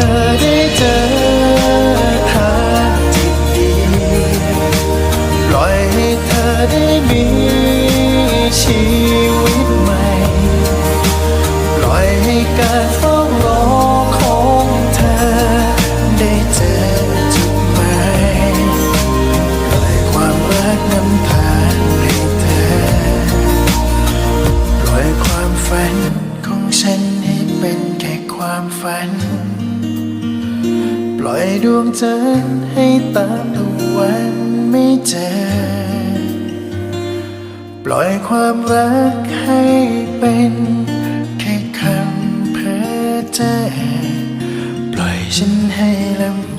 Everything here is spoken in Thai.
อได้เจอทางที่ดีปล่อยให้เธอได้มีชีวิตใหม่ ปล่อยให้การเฝ้ารอของเธอได้เจอจุดหมายปล่อยความรักนำทางให้เธอ ปล่อยความฝันของฉันให้เป็นแค่ความฝัน ปล่อยดวงจันทร์ให้ตามตะวันไม่เจอ ปล่อยความรักให้เป็นแค่คำเพ้อเจ้อปล่อยฉันให้ลำ